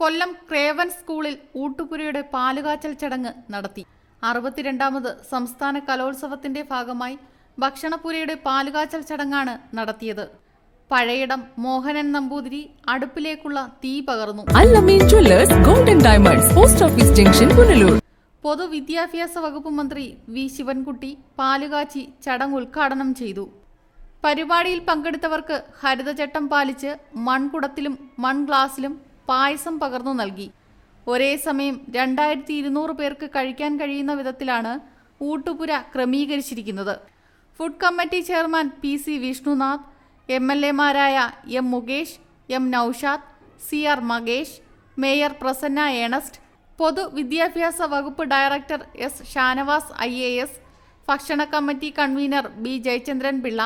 കൊല്ലം Craven സ്കൂളിൽ ഊട്ടുപുരയുടെ പാലുകാച്ചൽ ചടങ്ങ് നടത്തി. അറുപത്തിരണ്ടാമത് സംസ്ഥാന കലോത്സവത്തിന്റെ ഭാഗമായി ഭക്ഷണപുരയുടെ പാലുകാച്ചൽ ചടങ്ങാണ് നടത്തിയത്. പഴയിടം മോഹനൻ നമ്പൂതിരി അടുപ്പിലേക്കുള്ള തീ പകർന്നു. Golden diamonds post office junction Punalur. പൊതുവിദ്യാഭ്യാസ വകുപ്പ് മന്ത്രി വി. ശിവൻകുട്ടി പാലുകാച്ചി ചടങ്ങ് ഉദ്ഘാടനം ചെയ്തു. പരിപാടിയിൽ പങ്കെടുത്തവർക്ക് ഹരിതചട്ടം പാലിച്ച് മൺകുടത്തിലും മൺഗ്ലാസിലും പായസം പകർന്നു നൽകി. ഒരേ സമയം രണ്ടായിരത്തി ഇരുന്നൂറ് പേർക്ക് കഴിക്കാൻ കഴിയുന്ന വിധത്തിലാണ് ഊട്ടുപുര ക്രമീകരിച്ചിരിക്കുന്നത്. Food committee chairman P C Vishnunath M L എമാരായ M Mukesh M Naushad C R Mahesh mayor Prasanna Ernest പൊതുവിദ്യാഭ്യാസ വകുപ്പ് director S Shanavas I A S ഭക്ഷണ committee convener B Jayachandran Pillai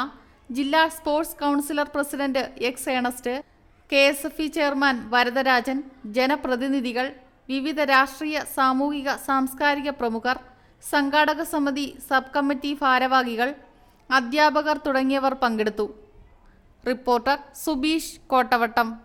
ജില്ലാ sports councillor president X Ernest K S F E chairman Varadarajan ജനപ്രതിനിധികൾ വിവിധ രാഷ്ട്രീയ സാമൂഹിക സാംസ്കാരിക പ്രമുഖർ സംഘാടക സമിതി സബ് കമ്മിറ്റി ഭാരവാഹികൾ അധ്യാപകർ തുടങ്ങിയവർ പങ്കെടുത്തു. റിപ്പോർട്ടർ സുബീഷ് കോട്ടവട്ടം.